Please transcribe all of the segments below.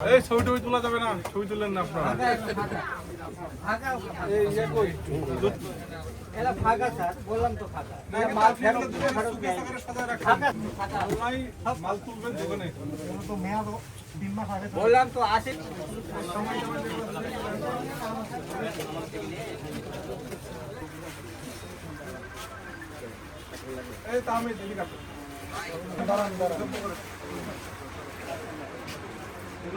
এই ছবি টবি তোলা যাবে না ছবি তুললেন না আপনারা। ইয়ে বললাম তো আসে এই তা আমি দিলি কাটবো। দাঁড়ান, দাঁড়ান।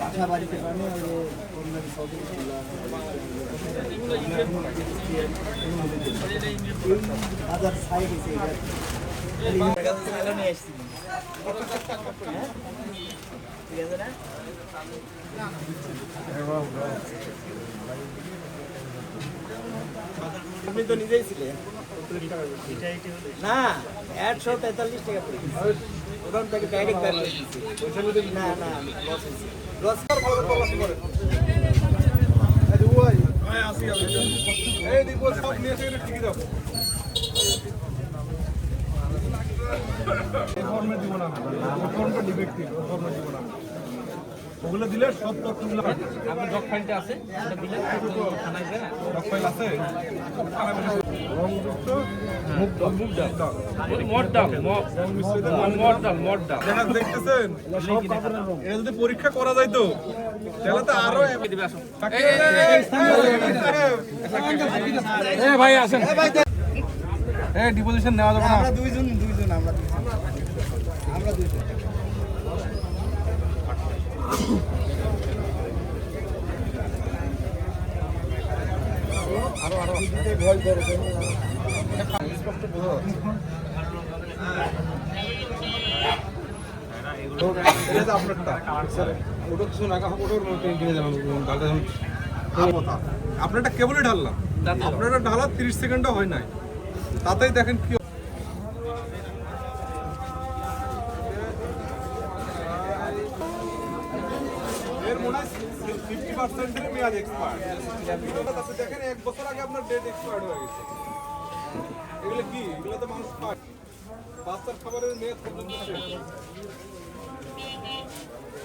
বাসা বাড়িতে যে অন্য সাইড এসে ঠিক আছে না আপনি তো নিজেই ছিলেন। না, একশো তেতাল্লিশ টাকা পড়ে ওখান থেকে ডাইরেক্ট না না লস। এই দেখব সব নিয়ে ফর্মে দিব না। ফর্মটা ডিফেক্টিভ ফর্মে দিব না। ওগুলো দিলে সব তথ্যগুলো আপনার ডক ফাইলটা আছে এটা দিলে থানায় যায় ডক ফাইল আছে রংযুক্ত ডাল ডাল মট ডাল মট ডাল এটা যদি পরীক্ষা করা যায় তো তাহলে তো আরও এ ভাই আসেন এ ডিপোজিশন নেওয়া যাবে না আমরা দুইজন দুইজন আমরা দুইজন আমরা দুইজন আপনারটা কেবলই ঢাললাম। আপনারটা ঢালা তিরিশ সেকেন্ডও হয় নাই। তাতেই দেখেন কি মনে হয় ফিফটি পার্সেন্টের মেয়াদ এক্সপায়ার দেখেন, এক বছর আগে আপনার ডেট এক্সপায়ার হয়ে গেছে। এগুলো কি? এগুলো তো মানুষ পায়। বাচ্চার খাবারের মেয়াদ পর্যন্ত